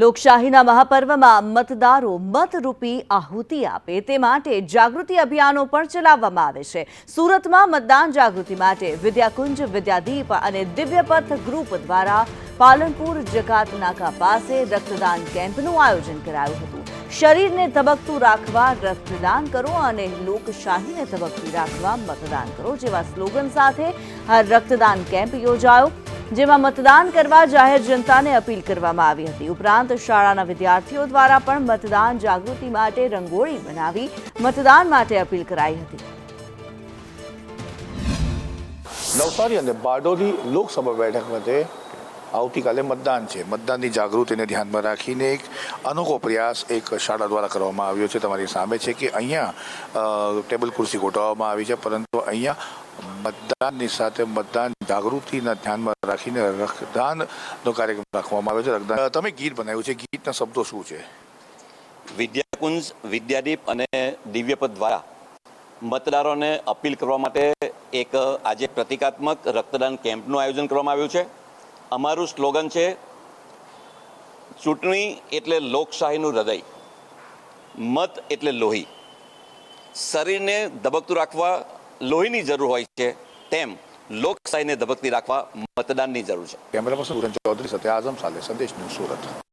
લોકશાહીના મહાપર્વમાં મતદારો મતરૂપી આહુતિ આપે તે માટે જાગૃતિ અભિયાનો પણ ચલાવવામાં આવે છે. સુરતમાં મતદાન જાગૃતિ માટે વિદ્યાકુંજ, વિદ્યાદીપ અને દિવ્યપથ ગ્રુપ દ્વારા પાલનપુર જકાત નાકા પાસે રક્તદાન કેમ્પનું આયોજન કરાયું હતું. શરીરને ધબકતું રાખવા રક્તદાન કરો અને લોકશાહીને ધબકતી રાખવા મતદાન કરો જેવા સ્લોગન સાથે આ રક્તદાન કેમ્પ યોજાયો. જેમાં મતદાન કરવા જાહેર જનતાને અપીલ કરવામાં આવી હતી. ઉપરાંત શાળાના વિદ્યાર્થીઓ દ્વારા પણ મતદાન જાગૃતિ માટે રંગોળી બનાવી મતદાન માટે અપીલ કરાઈ હતી. નવસારી અને બારડોલી લોકસભા બેઠક માટે આવતીકાલે મતદાન છે. મતદાનની જાગૃતિને ધ્યાનમાં રાખીને એક અનોખો પ્રયાસ એક શાળા દ્વારા કરવામાં આવ્યો છે. તમારી સામે છે કે અહીંયા ટેબલ ખુરશી ગોઠવવામાં આવી છે, પરંતુ અહીંયા મતદાનની સાથે મતદાન જાગૃતિના ધ્યાનમાં રાખીને રક્તદાનનો કાર્યક્રમ રાખવામાં આવ્યો છે. રક્તદાન તમે ગીત બનાવ્યું છે. ગીતના શબ્દો શું છે? વિદ્યાકુંજ, વિદ્યાદીપ અને દિવ્યપદ દ્વારા મતદારોને અપીલ કરવા માટે એક, આજે પ્રતિકાત્મક રક્તદાન કેમ્પનું આયોજન કરવામાં આવ્યું છે. અમારું સ્લોગન છે, ચૂંટણી એટલે લોકશાહીનું હૃદય, મત એટલે લોહી. શરીરને ધબકતું રાખવા લોહીની જરૂર હોય છે, તેમ લોકશાહીને ધબકતી રાખવા મતદાનની જરૂર છે. કેમેરા પર્સન ચૌધરી સાથે આઝમ સાલે સંદેશ ન્યૂઝ સુરત.